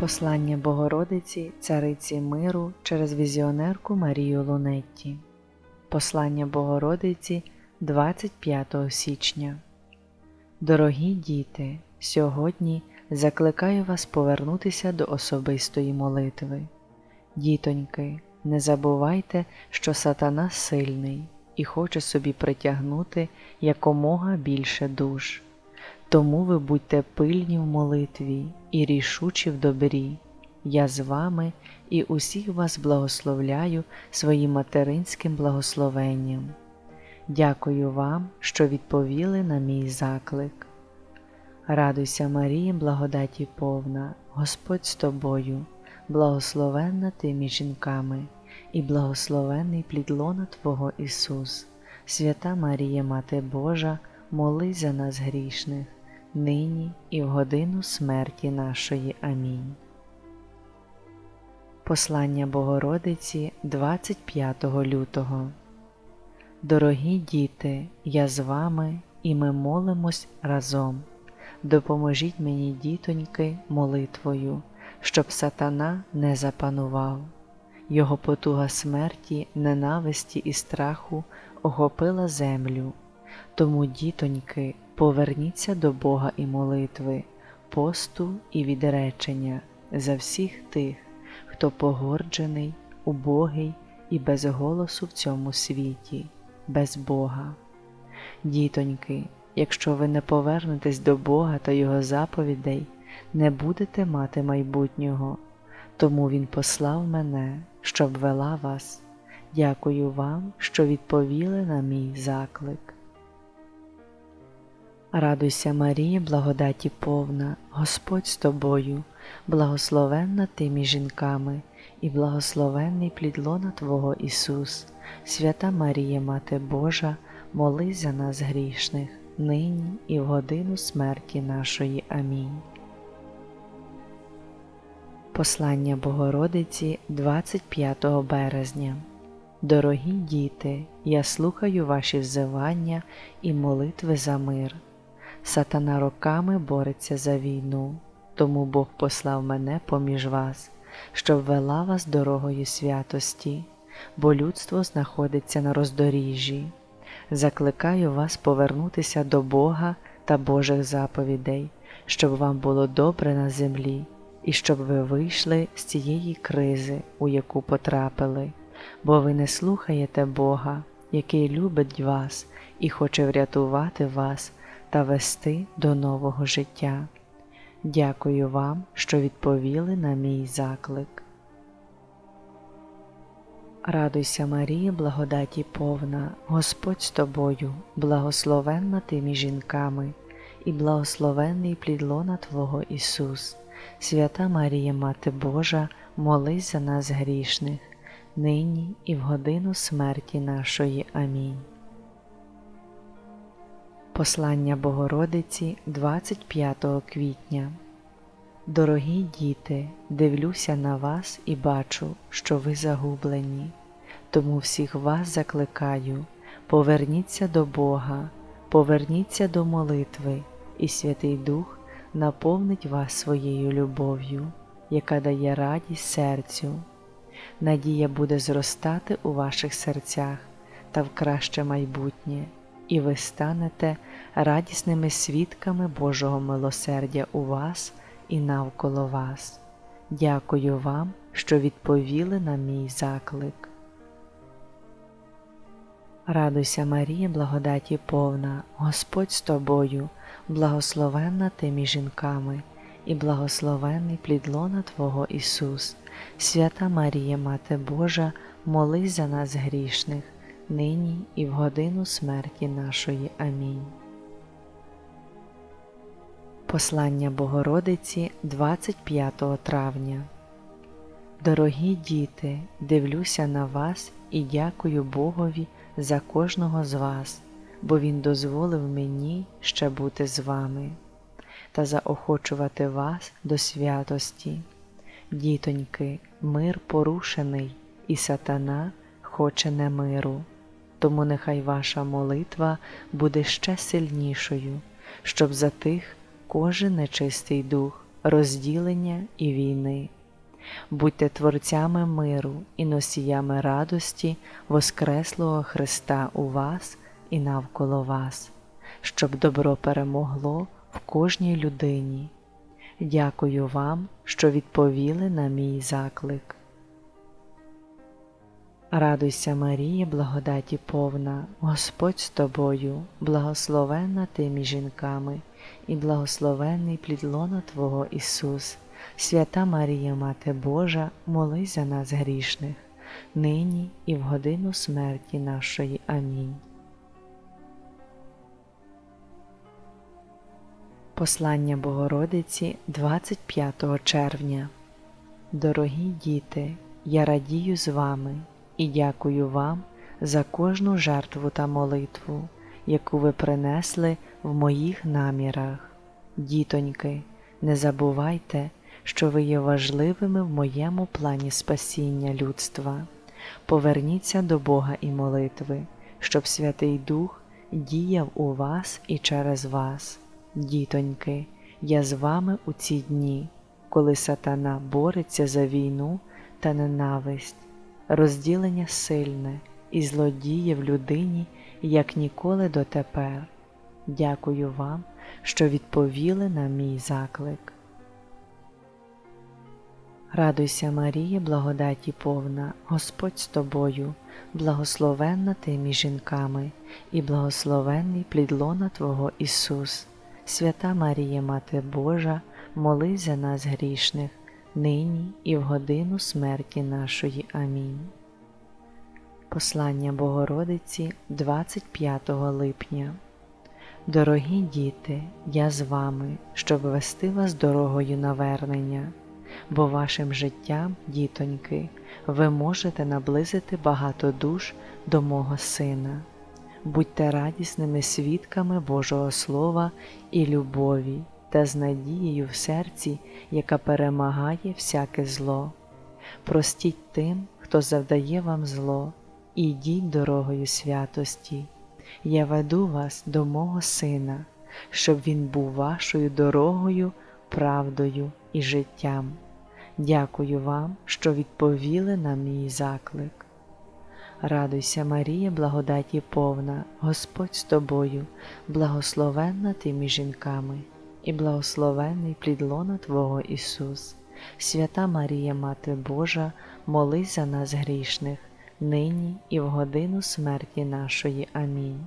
Послання Богородиці, Цариці Миру через візіонерку Марію Лунетті. Послання Богородиці 25 січня. Дорогі діти, сьогодні закликаю вас повернутися до особистої молитви. Дітоньки, не забувайте, що сатана сильний і хоче собі притягнути якомога більше душ. Тому ви будьте пильні в молитві і рішучі в добрі. Я з вами і усіх вас благословляю своїм материнським благословенням. Дякую вам, що відповіли на мій заклик. Радуйся, Марія, благодаті повна, Господь з тобою, благословенна ти між жінками, і благословенний плід лона Твого Ісус, свята Марія, Мати Божа, молись за нас грішних, нині і в годину смерті нашої. Амінь. Послання Богородиці 25 лютого Дорогі діти, я з вами і ми молимось разом. Допоможіть мені, дітоньки, молитвою, щоб сатана не запанував. Його потуга смерті, ненависті і страху охопила землю. Тому, дітоньки, поверніться до Бога і молитви, посту і відречення за всіх тих, хто погорджений, убогий і без голосу в цьому світі, без Бога. Дітоньки, якщо ви не повернетесь до Бога та Його заповідей, не будете мати майбутнього, тому Він послав мене, щоб вела вас. Дякую вам, що відповіли на мій заклик. Радуйся, Марія, благодаті повна, Господь з тобою, благословенна ти між жінками, і благословенний плід лона Твого Ісус, свята Марія, Мати Божа, молись за нас грішних, нині і в годину смерті нашої. Амінь. Послання Богородиці 25 березня. Дорогі діти, я слухаю ваші взивання і молитви за мир. Сатана роками бореться за війну, тому Бог послав мене поміж вас, щоб вела вас дорогою святості, бо людство знаходиться на роздоріжжі. Закликаю вас повернутися до Бога та Божих заповідей, щоб вам було добре на землі, і щоб ви вийшли з цієї кризи, у яку потрапили, бо ви не слухаєте Бога, який любить вас і хоче врятувати вас та вести до нового життя. Дякую вам, що відповіли на мій заклик. Радуйся, Марія, благодаті повна, Господь з тобою, благословенна ти між жінками, і благословенний плід лона Твого Ісус, свята Марія, Мати Божа, молись за нас грішних, нині і в годину смерті нашої. Амінь. Послання Богородиці 25 квітня. Дорогі діти, дивлюся на вас і бачу, що ви загублені, тому всіх вас закликаю, поверніться до Бога, поверніться до молитви, і Святий Дух наповнить вас своєю любов'ю, яка дає радість серцю. Надія буде зростати у ваших серцях та в краще майбутнє і ви станете радісними свідками Божого милосердя у вас і навколо вас. Дякую вам, що відповіли на мій заклик. Радуйся, Марія, благодаті повна, Господь з тобою, благословенна ти між жінками, і благословенний плід лона Твого Ісус, свята Марія, Мати Божа, молись за нас грішних нині і в годину смерті нашої. Амінь. Послання Богородиці 25 травня. Дорогі діти, дивлюся на вас і дякую Богові за кожного з вас, бо Він дозволив мені ще бути з вами та заохочувати вас до святості. Дітоньки, мир порушений, і сатана хоче не миру тому нехай ваша молитва буде ще сильнішою, щоб затих кожен нечистий дух, розділення і війни. Будьте творцями миру і носіями радості Воскреслого Христа у вас і навколо вас, щоб добро перемогло в кожній людині. Дякую вам, що відповіли на мій заклик. Радуйся, Марія, благодаті повна, Господь з тобою, благословенна ти між жінками, і благословенний плід лона Твого Ісус. Свята Марія, Мати Божа, молись за нас грішних, нині і в годину смерті нашої. Амінь. Послання Богородиці 25 червня. Дорогі діти, я радію з вами і дякую вам за кожну жертву та молитву, яку ви принесли в моїх намірах. Дітоньки, не забувайте, що ви є важливими в моєму плані спасіння людства. Поверніться до Бога і молитви, щоб Святий Дух діяв у вас і через вас. Дітоньки, я з вами у ці дні, коли сатана бореться за війну та ненависть, розділення сильне і злодіє в людині, як ніколи дотепер. Дякую вам, що відповіли на мій заклик. Радуйся, Марія, благодаті повна, Господь з тобою, благословенна ти між жінками, і благословенний плід лона Твого Ісус. Свята Марія, Мати Божа, молись за нас грішних, нині і в годину смерті нашої. Амінь. Послання Богородиці 25 липня. Дорогі діти, я з вами, щоб вести вас дорогою навернення, бо вашим життям, дітоньки, ви можете наблизити багато душ до мого Сина. Будьте радісними свідками Божого Слова і любові та з надією в серці, яка перемагає всяке зло. Простіть тим, хто завдає вам зло, і йдіть дорогою святості. Я веду вас до мого Сина, щоб Він був вашою дорогою, правдою і життям. Дякую вам, що відповіли на мій заклик. Радуйся, Марія, благодаті повна, Господь з тобою, благословенна ти між жінками, і благословенний плід Твого Ісус. Свята Марія, Мати Божа, молись за нас грішних, нині і в годину смерті нашої. Амінь.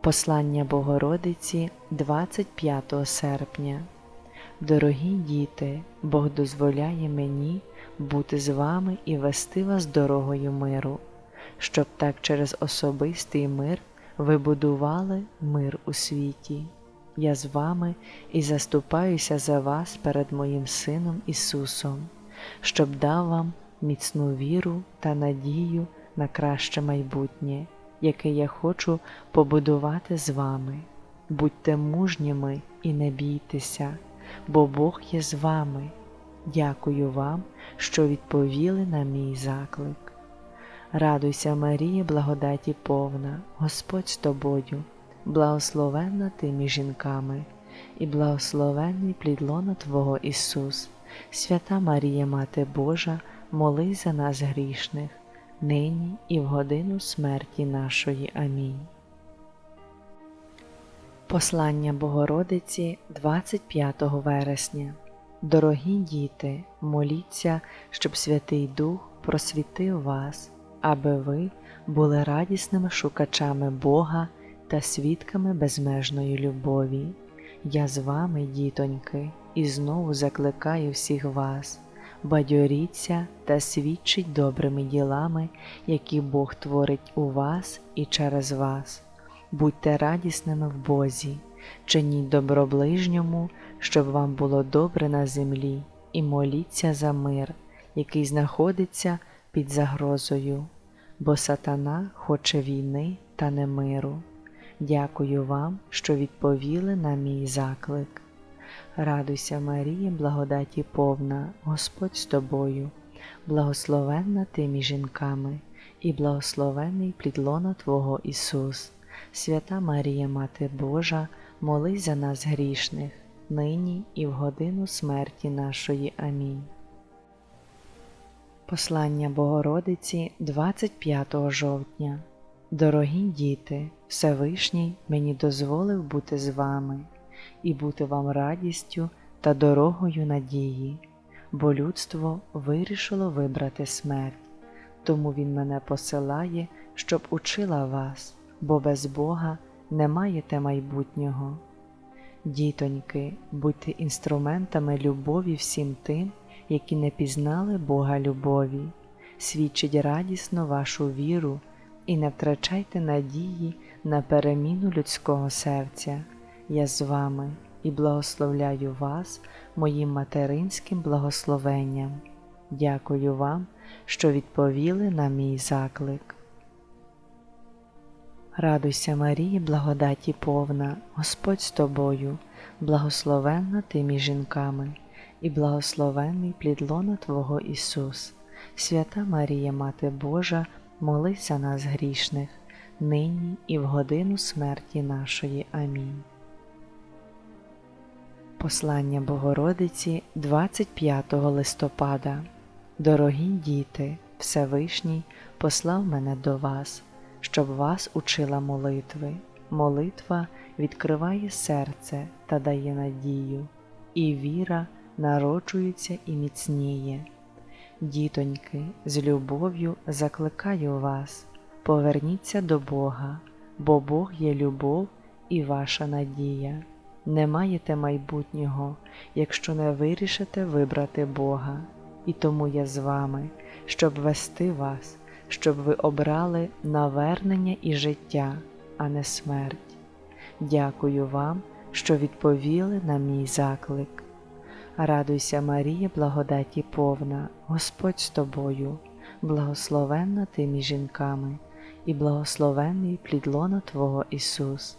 Послання Богородиці 25 серпня. Дорогі діти, Бог дозволяє мені бути з вами і вести вас дорогою миру, щоб так через особистий мир ви будували мир у світі. Я з вами і заступаюся за вас перед моїм Сином Ісусом, щоб дав вам міцну віру та надію на краще майбутнє, яке я хочу побудувати з вами. Будьте мужніми і не бійтеся, бо Бог є з вами. Дякую вам, що відповіли на мій заклик. Радуйся, Марія, благодаті повна, Господь з тобою, благословенна ти між жінками, і благословенний плід лона Твого Ісус, свята Марія, Мати Божа, молись за нас грішних, нині і в годину смерті нашої. Амінь. Послання Богородиці 25 вересня. Дорогі діти, моліться, щоб Святий Дух просвітив вас, аби ви були радісними шукачами Бога та свідками безмежної любові. Я з вами, дітоньки, і знову закликаю всіх вас, бадьоріться та свідчить добрими ділами, які Бог творить у вас і через вас. Будьте радісними в Бозі, чиніть добро ближньому, щоб вам було добре на землі, і моліться за мир, який знаходиться під загрозою, бо сатана хоче війни та не миру. Дякую вам, що відповіли на мій заклик. Радуйся, Марія, благодаті повна, Господь з тобою, благословенна ти між жінками, і благословенний плід лона Твого Ісус. Свята Марія, Мати Божа, молись за нас грішних, нині і в годину смерті нашої. Амінь. Послання Богородиці 25 жовтня. Дорогі діти, Всевишній мені дозволив бути з вами і бути вам радістю та дорогою надії, бо людство вирішило вибрати смерть, тому Він мене посилає, щоб учила вас, бо без Бога не маєте майбутнього. Дітоньки, будьте інструментами любові всім тим, які не пізнали Бога любові, свідчить радісно вашу віру і не втрачайте надії на переміну людського серця. Я з вами і благословляю вас моїм материнським благословенням. Дякую вам, що відповіли на мій заклик. Радуйся, Марії, благодаті повна, Господь з тобою, благословенна ти між жінками, і благословенний плід лона Твого Ісус. Свята Марія, Мати Божа, молись за нас грішних, нині і в годину смерті нашої. Амінь. Послання Богородиці 25 листопада. Дорогі діти, Всевишній послав мене до вас, щоб вас учила молитви. Молитва відкриває серце та дає надію, і віра народжується і міцніє. Дітоньки, з любов'ю закликаю вас, поверніться до Бога, бо Бог є любов і ваша надія. Не маєте майбутнього, якщо не вирішите вибрати Бога, і тому я з вами, щоб вести вас, щоб ви обрали навернення і життя, а не смерть. Дякую вам, що відповіли на мій заклик. Радуйся, Марія, благодаті повна, Господь з тобою, благословенна ти між жінками, і благословенний плід лона Твого Ісус.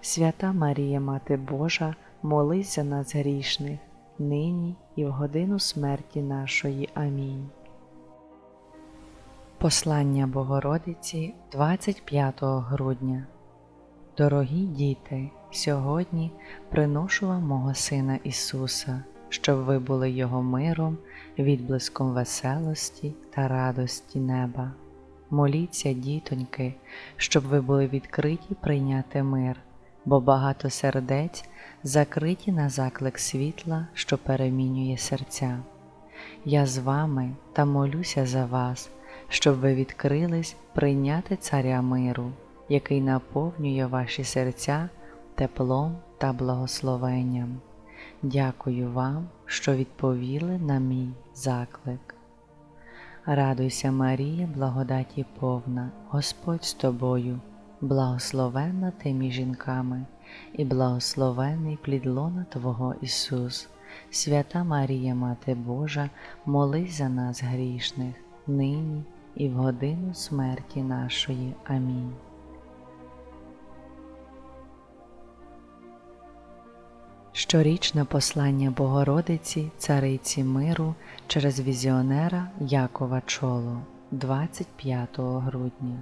Свята Марія, Мати Божа, молись за нас грішних, нині і в годину смерті нашої. Амінь. Послання Богородиці 25 грудня. Дорогі діти, сьогодні приношу вам мого Сина Ісуса, щоб ви були Його миром, відблиском веселості та радості неба. Моліться, дітоньки, щоб ви були відкриті прийняти мир, бо багато сердець закриті на заклик світла, що перемінює серця. Я з вами та молюся за вас, щоб ви відкрились прийняти Царя миру, який наповнює ваші серця теплом та благословенням. Дякую вам, що відповіли на мій заклик. Радуйся, Марія, благодаті повна, Господь з тобою, благословенна ти між жінками, і благословений плід лона Твого Ісус. Свята Марія, Мати Божа, молись за нас грішних, нині і в годину смерті нашої. Амінь. Щорічне послання Богородиці, Цариці Миру через візіонера Якова Чоло 25 грудня.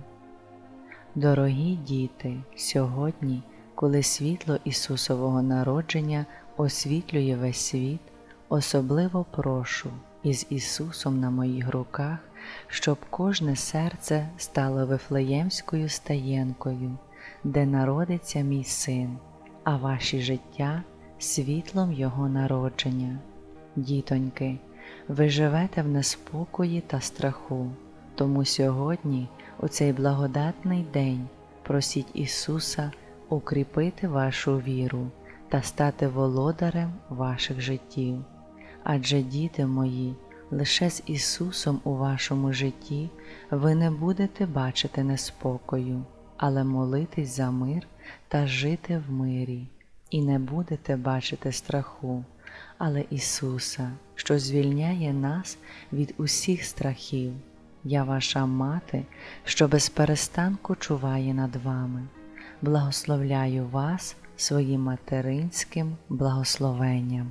Дорогі діти, сьогодні, коли світло Ісусового народження освітлює весь світ, особливо прошу із Ісусом на моїх руках, щоб кожне серце стало вифлеємською стаєнкою, де народиться мій син, а ваші життя світлом Його народження. Дітоньки, ви живете в неспокої та страху, тому сьогодні, у цей благодатний день, просіть Ісуса укріпити вашу віру та стати володарем ваших життів. Адже, діти мої, лише з Ісусом у вашому житті ви не будете бачити неспокою, але молитись за мир та жити в мирі і не будете бачити страху, але Ісуса, що звільняє нас від усіх страхів. Я ваша мати, що без перестанку чуває над вами, благословляю вас своїм материнським благословенням.